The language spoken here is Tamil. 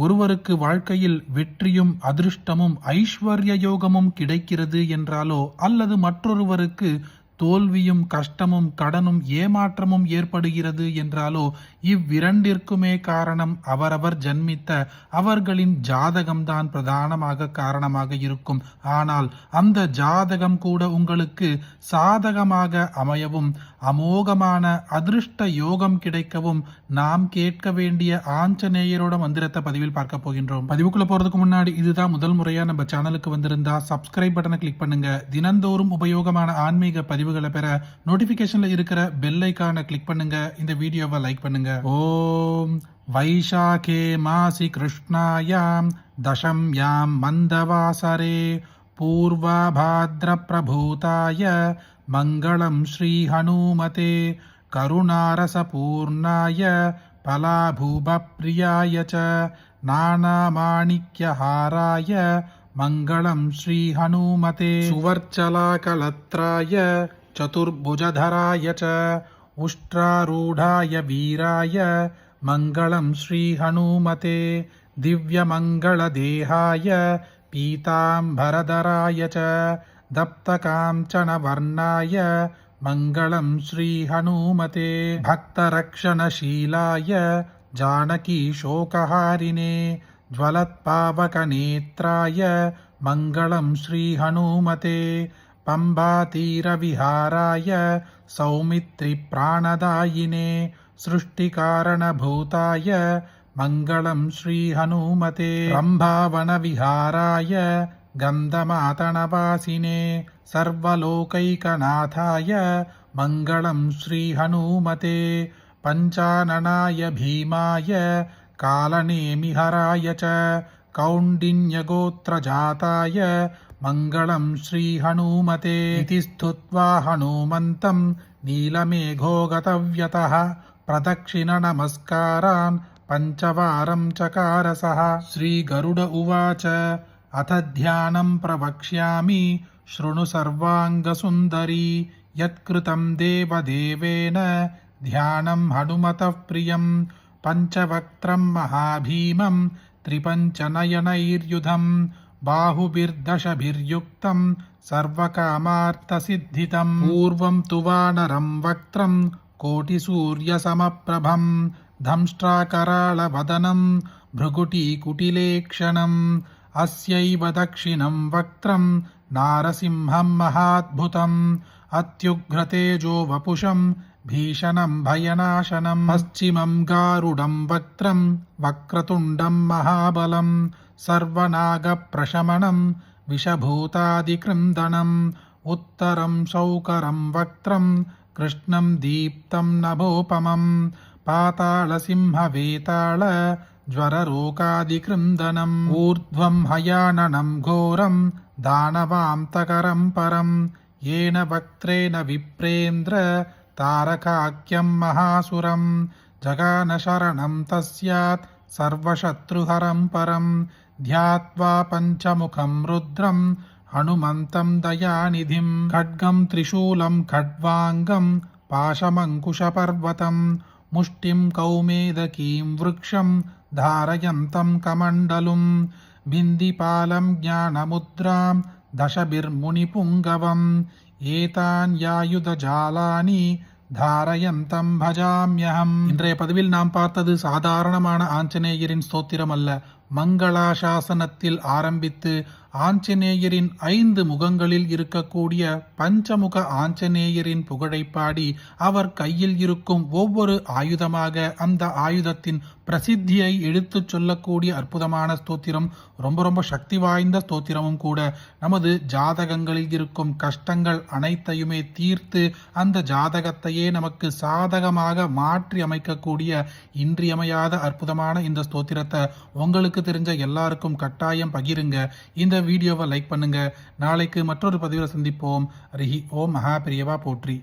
ஒருவருக்கு வாழ்க்கையில் வெற்றியும் அதிர்ஷ்டமும் ஐஸ்வர்ய யோகமும் கிடைக்கிறது என்றாலோ அல்லது மற்றொருவருக்கு தோல்வியும் கஷ்டமும் கடனும் ஏமாற்றமும் ஏற்படுகிறது என்றாலோ இவ்விரண்டிற்குமே காரணம் அவரவர் ஜன்மித்த அவர்களின் ஜாதகம்தான் பிரதானமாக காரணமாக இருக்கும். ஆனால் அந்த ஜாதகம் கூட உங்களுக்கு சாதகமாக அமையவும் அமோகமான அதிர்ஷ்ட யோகம் கிடைக்கவும் நாம் கேட்க வேண்டிய ஆஞ்சநேயரோட மந்திரத்தை பதிவில் பார்க்க போகின்றோம் பதிவுக்குள்ள போறதுக்கு முன்னாடி இதுதான் முதல் முறையா நம்ம சேனலுக்கு வந்திருந்தா சப்ஸ்கிரைப் பட்டனை கிளிக் பண்ணுங்க தினந்தோறும் உபயோகமான ஆன்மீக பதிவுகளை பெற நோட்டிபிகேஷன்ல இருக்கிற பெல் ஐக்கானை கிளிக் பண்ணுங்க இந்த வீடியோவை லைக் பண்ணுங்க ஓம் வைஷாகே மாசி கிருஷ்ணாயாம் தசம் யாம் மந்தவாசரே पूर्वाभाद्रप्रभूताय मङ्गलं श्रीहनूमते करुणारसपूर्णाय फलाभूपप्रियाय च नानामाणिक्यहाराय मङ्गलं श्रीहनूमते सुवर्चलाकलत्राय चतुर्भुजधराय च उष्ट्रारूढाय वीराय मङ्गलं श्रीहनूमते दिव्यमङ्गलदेहाय पीताम्बरधराय च दप्तकाञ्चनवर्णाय मङ्गलं श्रीहनूमते भक्तरक्षणशीलाय जानकीशोकहारिणे ज्वलत्पावकनेत्राय मङ्गलं श्रीहनूमते पम्बातीरविहाराय सौमित्रिप्राणदायिने सृष्टिकारणभूताय मङ्गलं श्रीहनूमते रम्भावनविहाराय गन्धमातनवासिने सर्वलोकैकनाथाय मङ्गलं श्रीहनूमते पञ्चाननाय भीमाय कालनेमिहराय च कौण्डिन्यगोत्रजाताय मङ्गलं श्रीहनूमते इति स्तुत्वा हनूमन्तं नीलमेघोगतव्यतः प्रदक्षिणनमस्कारान् पञ्चवारं चकारसः श्रीगरुड उवाच అథ ధ్యానం ప్రవక్ష్యామి. శృణు సర్వాంగసుందరీ. యత్కృతం దేవదేవేన. ధ్యానం హనుమత ప్రియం. పంచవక్త్రం మహాభీమం. త్రిపంచనయనైర్యుధం. బాహుభిర్దశభిర్యుక్తం. సర్వకామార్థసిద్ధితం. పూర్వం తు వానరం వక్త్రం. కోటిసూర్యసమప్రభం. ధంష్ట్రాకరాళవదనం. భృగుటీకుటిలేక్షణం. अस्यैव दक्षिणं वक्त्रं नारसिंहं महाद्भुतम् अत्युग्रतेजो वपुषं भीषणं भयनाशनं पश्चिमं गारुडं वक्त्रं वक्रतुण्डं महाबलं सर्वनागप्रशमनं विषभूतादिकृन्दनम् उत्तरं शौकरं वक्त्रं कृष्णं दीप्तं नभोपमं पातालसिंहवेताळ ज्वररोगादिकृन्दनम् ऊर्ध्वं हयाननं घोरं दानवान्तकरं परं येन वक्त्रेण विप्रेन्द्र तारकाख्यं महासुरं जगानशरणं तस्यात् सर्वशत्रुहरं परं ध्यात्वा पञ्चमुखं रुद्रं हनुमन्तं दयानिधिं खड्गं त्रिशूलं खड्वाङ्गं पाशमङ्कुशपर्वतं मुष्टिं कौमेदकीं वृक्षं धारयन्तं कमण्डलुं बिन्दिपालं ज्ञानमुद्रां दशभिर्मुनिपुङ्गवम् ஏதான்யாயுதஜாலானி தாரயந்தம் பஜாமியகம் இன்றைய பதிவில் நாம் பார்த்தது சாதாரணமான ஆஞ்சநேயரின் ஸ்தோத்திரம் அல்ல மங்களாசாசனத்தில் ஆரம்பித்து ஆஞ்சநேயரின் ஐந்து முகங்களில் இருக்கக்கூடிய பஞ்சமுக ஆஞ்சநேயரின் புகழை பாடி அவர் கையில் இருக்கும் ஒவ்வொரு ஆயுதமாக அந்த ஆயுதத்தின் பிரசித்தியை எடுத்துச் சொல்லக்கூடிய அற்புதமான ஸ்தோத்திரம் ரொம்ப ரொம்ப சக்தி வாய்ந்த ஸ்தோத்திரமும் கூட. நமது ஜாதகங்களில் இருக்கும் கஷ்டங்கள் அனைத்தையுமே தீர்த்து அந்த ஜாதகத்தையே நமக்கு சாதகமாக மாற்றி அமைக்கக்கூடிய இன்றியமையாத அற்புதமான இந்த ஸ்தோத்திரத்தை உங்களுக்கு தெரிஞ்ச எல்லாருக்கும் கட்டாயம் பகிருங்க. இந்த வீடியோவை லைக் பண்ணுங்க. நாளைக்கு மற்றொரு பதிவில் சந்திப்போம். ரிஹி ஓம் மகா பிரியவா போற்றி.